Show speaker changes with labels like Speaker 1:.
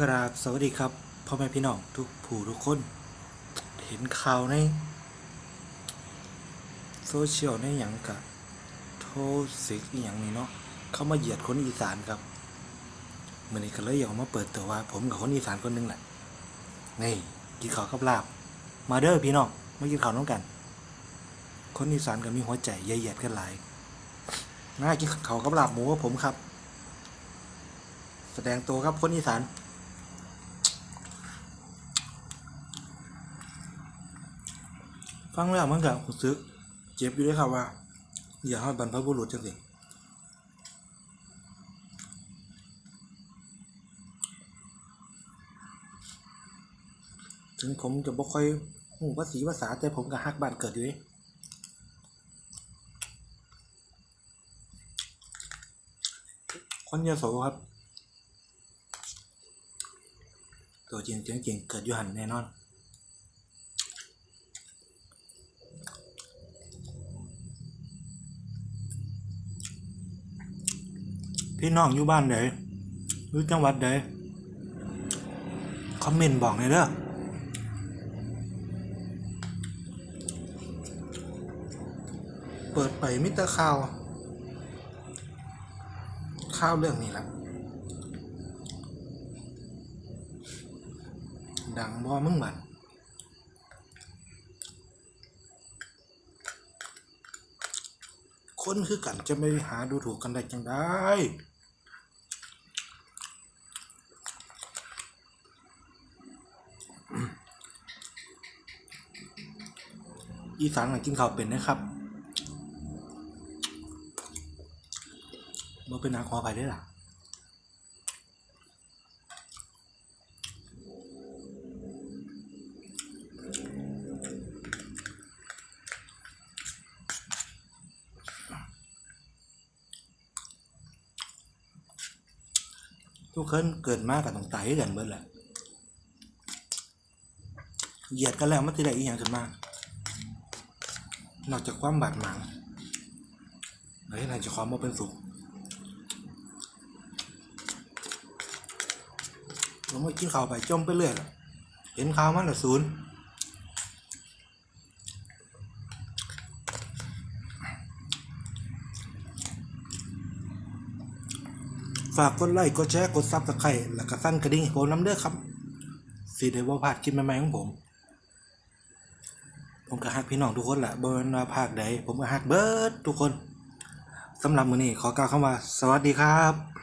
Speaker 1: กราบสวัสดีครับพ่อแม่พี่น้องทุกผู้ทุกคน เห็นข่าวในโซเชียลในอย่างกับโทสิกอย่างนี้เนาะเขามาเหยียดคนอีสานครับเมื่อนี้ก็เลยอยากมาเปิดตัวว่า ผมกับคนอีสานคนหนึงแหละนี่กินข้าวกับลาบ มาเด้อพี่น้องมากินข้าวน้องกัน คนอีสานก็มีหัวใจใหญ่เหยียดกันหลายน่ากินข้าวกับลาบหมูกับผมครับ แสดงตัวครับคนอีสาน ฟังแล้วมันก็รู้สึกเจ็บอยู่ด้วยครับว่า อย่าให้บรรพบุรุษจังสิถึงผมจะบ่ค่อยหูภาษีภาษาแต่ผมก็ฮักบ้านเกิดอยู่เด้คนยโสครับ ตัวจริงเสียงจริงเกิดอยู่หันแน่นอน พี่น้องอยู่บ้านไหนหรือจังหวัดไหนคอมเมนต์บอกหน่อยเด้อเปิดไปมิตรข่าวข่าวเรื่องนี้แหละดังบ่มึงบัน คนคือกันจะไม่หาดูถูกกันได้จังได้อีสานหลังกินข้าวเป็นนะครับมาเป็นนักขอไปได้หรอ ทุกคนเกิดมากกับต้องตายด้วยกันเบิดแหละเหยียดกันแล้วมันจะได้อีกอย่างขึ้นมานอกจากความบาดหมางอะไรนายจะความว่าเป็นสุขผมก็กินข้าวไปจมไปเรื่อยเห็นข่าวมันละศูนย์ ฝากกดไลค์กดแชร์กดซับสไครต์แล้วก็สั่นกระดิ่งให้ผมน้ำเด้อครับสีเด้บ่พาดคลิปใหม่ๆของผม ผมก็ฮักพี่น้องทุกคนแหละบนว่าภาคใดผมก็ฮักเบิร์ดทุกคนสำหรับมื้อนี้ขอกล่าวคำว่า สวัสดีครับ